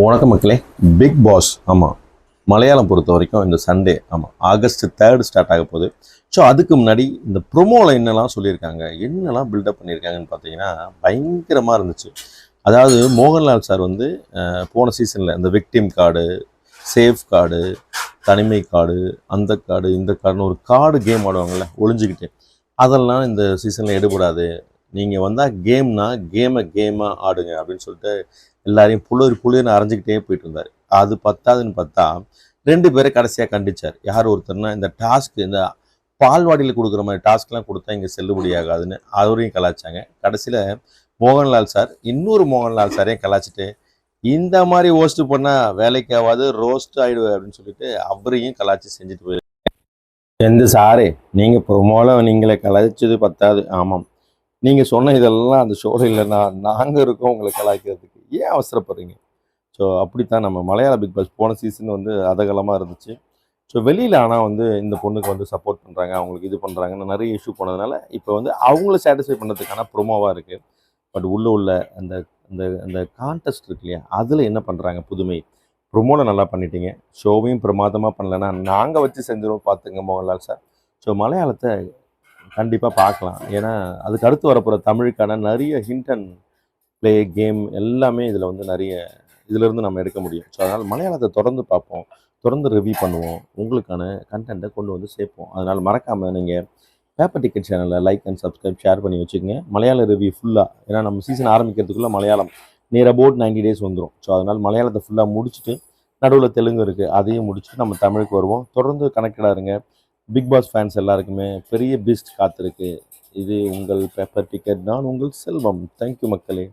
வணக்கம் மக்களே. Big pass ஆமாம் மலையாளம் பொறுத்த வரைக்கும் இந்த சண்டே ஆமாம் ஆகஸ்ட் தேர்ட் ஸ்டார்ட் ஆக போகுது. ஸோ அதுக்கு முன்னாடி இந்த ப்ரொமோவில் என்னெல்லாம் சொல்லியிருக்காங்க என்னெல்லாம் பில்டப் பண்ணியிருக்காங்கன்னு பார்த்தீங்கன்னா பயங்கரமாக இருந்துச்சு. அதாவது மோகன்லால் சார் வந்து போன சீசனில் இந்த விக்டிம் கார்டு சேஃப் கார்டு தனிமை கார்டு அந்த கார்டு இந்த கார்டுன்னு ஒரு கார்டு கேம் ஆடுவாங்கள்ல ஒளிஞ்சுக்கிட்டு. அதெல்லாம் இந்த சீசனில் எடுபடாது நீங்கள் வந்தால் கேம்னா கேமை கேமாக ஆடுங்க அப்படின்னு சொல்லிட்டு எல்லாரையும் புளிர் புளிர்னு அரைஞ்சிக்கிட்டே போயிட்டு இருந்தார். அது பத்தாதுன்னு பார்த்தா ரெண்டு பேரை கடைசியாக கண்டிச்சார். யார் ஒருத்தர்னா இந்த டாஸ்க் இந்த பால்வாடியில் கொடுக்குற மாதிரி டாஸ்க்லாம் கொடுத்தா இங்கே செல்லுபடியாகாதுன்னு அவரையும் கலாச்சாங்க கடைசியில் மோகன்லால் சார் இன்னொரு மோகன்லால் சாரையும் கலாச்சிட்டு இந்த மாதிரி ஹோஸ்ட் பண்ணால் வேலைக்கு ஆகாது ரோஸ்ட் ஆயிடுவேன் அப்படின்னு சொல்லிட்டு அவரையும் கலாச்சி செஞ்சுட்டு போயிரு. எந்த சாரு நீங்கள் ப்ரொமோல நீங்களே கலாய்ச்சது பத்தாது. ஆமாம். நீங்கள் சொன்ன இதெல்லாம் அந்த ஷோவில் இல்லைன்னா நாங்கள் இருக்கோம் உங்களை கலாய்க்கிறதுக்கு. ஏன் அவசரப்படுறீங்க? ஸோ அப்படித்தான் நம்ம மலையாள பிக் பாஸ் போன சீசன் வந்து அதகலமாக இருந்துச்சு. ஸோ வெளியில் ஆனால் வந்து இந்த பொண்ணுக்கு வந்து சப்போர்ட் பண்ணுறாங்க அவங்களுக்கு இது பண்ணுறாங்கன்னு நிறைய இஷ்யூ போனதுனால இப்போ வந்து அவங்கள சாட்டிஸ்ஃபை பண்ணுறதுக்கான ப்ரொமோவாக இருக்குது பட் உள்ளே உள்ள அந்த அந்த அந்த கான்டெஸ்ட் இருக்கு இல்லையா அதில் என்ன பண்ணுறாங்க புதுமை? ப்ரொமோவில் நல்லா பண்ணிட்டீங்க. ஷோவையும் பிரமாதமாக பண்ணலன்னா நாங்கள் வச்சு செஞ்சிருவோம் பார்த்துங்க மோகன்லால் சார் ஸோ மலையாளத்தை கண்டிப்பாக பார்க்கலாம். ஏன்னா அதுக்கு அடுத்து வரப்போகிற தமிழுக்கான நிறைய ஹிண்ட் அண்ட் ப்ளே கேம் எல்லாமே இதில் வந்து நிறைய இதிலிருந்து நம்ம எடுக்க முடியும். ஸோ அதனால் மலையாளத்தை தொடர்ந்து பார்ப்போம். தொடர்ந்து ரிவ்யூ பண்ணுவோம். உங்களுக்கான கண்டென்ட்டை கொண்டு வந்து சேர்ப்போம். அதனால் மறக்காமல் நீங்கள் பேப்பர் டிக்கெட் சேனலில் லைக் அண்ட் சப்ஸ்கிரைப் ஷேர் பண்ணி வச்சுக்கோங்க. மலையாள ரிவ்யூ ஃபுல்லாக ஏன்னா நம்ம சீசன் ஆரம்பிக்கிறதுக்குள்ளே மலையாளம் நியர் அபவுட் 90 டேஸ் வந்துடும் ஸோ அதனால் மலையாளத்தை ஃபுல்லாக முடிச்சுட்டு நடுவில் தெலுங்கு இருக்குது அதையும் முடிச்சுட்டு நம்ம தமிழுக்கு வருவோம். தொடர்ந்து கனெக்டடாக இருங்க. பிக் பாஸ் ஃபேன்ஸ் எல்லாருக்குமே பெரிய பீஸ்ட் காத்திருக்கு. இது உங்கள் பேப்பர் டிக்கெட் நான் உங்கள் செல்வம். தேங்க்யூ மக்களே.